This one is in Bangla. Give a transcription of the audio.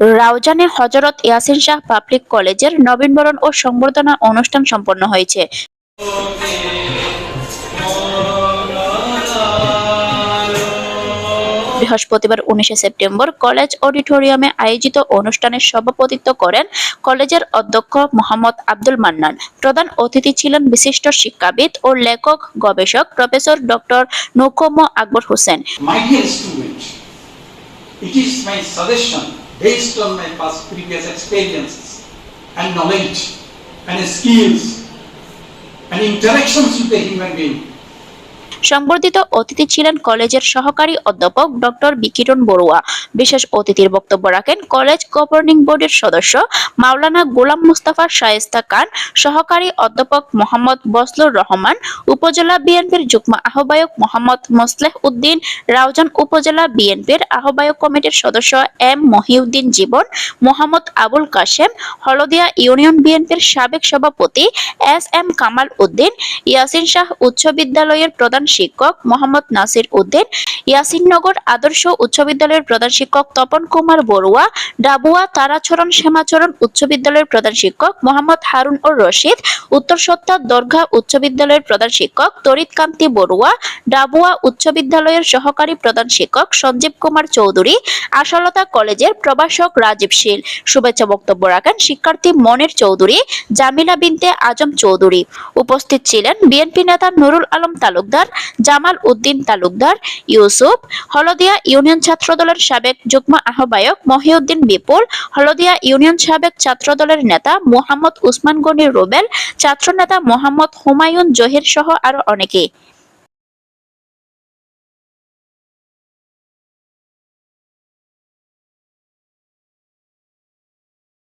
রাউজানে হজরত ইয়াসিন শাহ পাবলিক কলেজের নবীনবরণ ও সংবর্ধনা অনুষ্ঠান সম্পন্ন হয়েছে। বৃহস্পতিবার উনিশে সেপ্টেম্বর কলেজ অডিটোরিয়ামে আয়োজিত অনুষ্ঠানে সভাপতিত্ব করেন কলেজের অধ্যক্ষ মোহাম্মদ আব্দুল মান্নান। প্রধান অতিথি ছিলেন বিশিষ্ট শিক্ষাবিদ ও লেখক, গবেষক professor doctor Noukam Akbar Hossain. It is my suggestion based on my past previous experiences and knowledge and skills and interactions with the human being সংবর্ধিত অতিথি ছিলেন কলেজের সহকারী অধ্যাপক ডক্টর বিকিরণ বড়ুয়া। বিশেষ অতিথির বক্তব্য রাখেন কলেজ গভর্নিং বোর্ডের সদস্য মাওলানা গোলাম মুস্তাফা শায়েস্তা খান, সহকারী অধ্যাপক মোহাম্মদ বসলুর রহমান, উপজেলা বিএনপির যুগ্ম আহ্বায়ক মোহাম্মদ মোসলেহ উদ্দিন রাউজান উপজেলা বিএনপির আহ্বায়ক কমিটির সদস্য এম মহিউদ্দিন জীবন, মোহাম্মদ আবুল কাশেম, হলদিয়া ইউনিয়ন বিএনপির সাবেক সভাপতি এস এম কামাল উদ্দিন, ইয়াসিন শাহ উচ্চ বিদ্যালয়ের প্রধান শিক্ষক মোহাম্মদ নাসির উদ্দিন, ইয়াসিননগর আদর্শ উচ্চ বিদ্যালয়ের প্রধান শিক্ষক তপন কুমার বড়ুয়া, ডাবুয়া তারাচরণ শ্যামাচরণ উচ্চ বিদ্যালয়ের প্রধান শিক্ষক মোহাম্মদ হারুন ও রশিদ, উত্তর সত্তা দর্ঘা উচ্চ বিদ্যালয়ের প্রধান শিক্ষক তরিত কান্তি বড়ুয়া, ডাবুয়া উচ্চ বিদ্যালয়ের সহকারী প্রধান শিক্ষক সঞ্জীব কুমার চৌধুরী, আশালতা কলেজের প্রভাষক রাজীব শীল। শুভেচ্ছা বক্তব্য রাখেন শিক্ষার্থী মনির চৌধুরী, জামিলা বিনতে আজম চৌধুরী। উপস্থিত ছিলেন বিএনপি নেতা নুরুল আলম তালুকদার জামাল উদ্দিন তালুকদার, ইউসুফ, হলদিয়া ইউনিয়ন ছাত্রদলের সাবেক যুগ্ম আহ্বায়ক মহিউদ্দিন বিপুল, হলদিয়া ইউনিয়ন সাবেক ছাত্রদলের নেতা মোহাম্মদ উসমান গনি রুবেল, ছাত্রনেতা মোহাম্মদ হুমায়ুন জহির সহ আরও অনেকে।